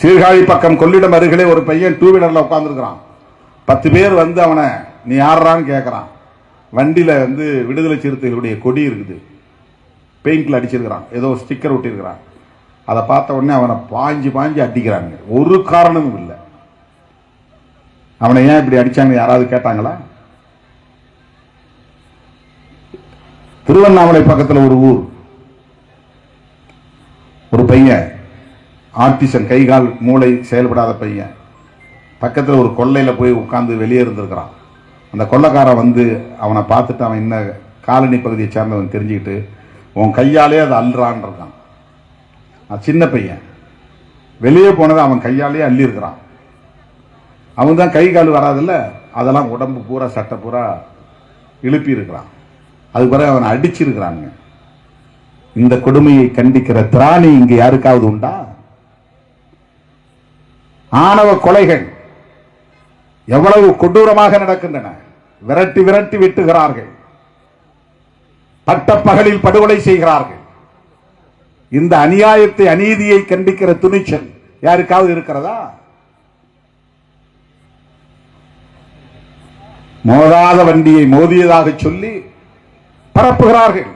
சீர்காழி பக்கம் கொள்ளிடம் அருகிலே ஒரு பையன் டூ வீலரில் உட்காந்துருக்கிறான் பத்து பேர் வந்து அவனை நீ யாருறான்னு கேட்குறான் வண்டியில் வந்து விடுதலை சிறுத்தைகளுடைய கொடி இருக்குது. பெயிண்டில் அடிச்சிருக்கிறான். ஏதோ ஸ்டிக்கர் ஒட்டியிருக்கிறான். அதை பார்த்த உடனே அவனை பாஞ்சு பாஞ்சு அடிக்கிறாங்க ஒரு காரணமும் இல்லை. அவனை ஏன் இப்படி அடித்தாங்க யாராவது கேட்டாங்களா? திருவண்ணாமலை பக்கத்தில் ஒரு ஊர். ஒரு பையன். ஆர்டிசன் கை கால் மூளை செயல்படாத பையன். பக்கத்தில் ஒரு கொல்லையில் போய் உட்காந்து வெளியே இருந்திருக்கிறான். அந்த கொள்ளைக்காரன் வந்து அவனை பார்த்துட்டு அவன் என்ன காலனி பகுதியை சேர்ந்தவன் தெரிஞ்சுக்கிட்டு உன் கையாலே அதை அள்ளுறான் இருக்கான். அது சின்ன பையன். வெளியே போனதை அவன் கையாலே அள்ளியிருக்கிறான். அவன் தான் கை கால் வராதில்ல அதெல்லாம் உடம்பு பூரா சட்டை பூரா இழுப்பி இருக்கிறான் அதுக்கு பிறகு அவனை அடிச்சிருக்கிறாங்க இந்த கொடுமையை கண்டிக்கிற திராணி இங்கே யாருக்காவது உண்டா? ஆணவ கொலைகள் எவ்வளவு கொடூரமாக நடக்கின்றன. விரட்டி விரட்டி வெட்டுகிறார்கள். பட்டப்பகலில் படுகொலை செய்கிறார்கள். இந்த அநியாயத்தை அநீதியை கண்டிக்கிற துணிச்சல் யாருக்காவது இருக்கிறதா? மோதாத வண்டியை மோதியதாக சொல்லி பரப்புகிறார்கள்.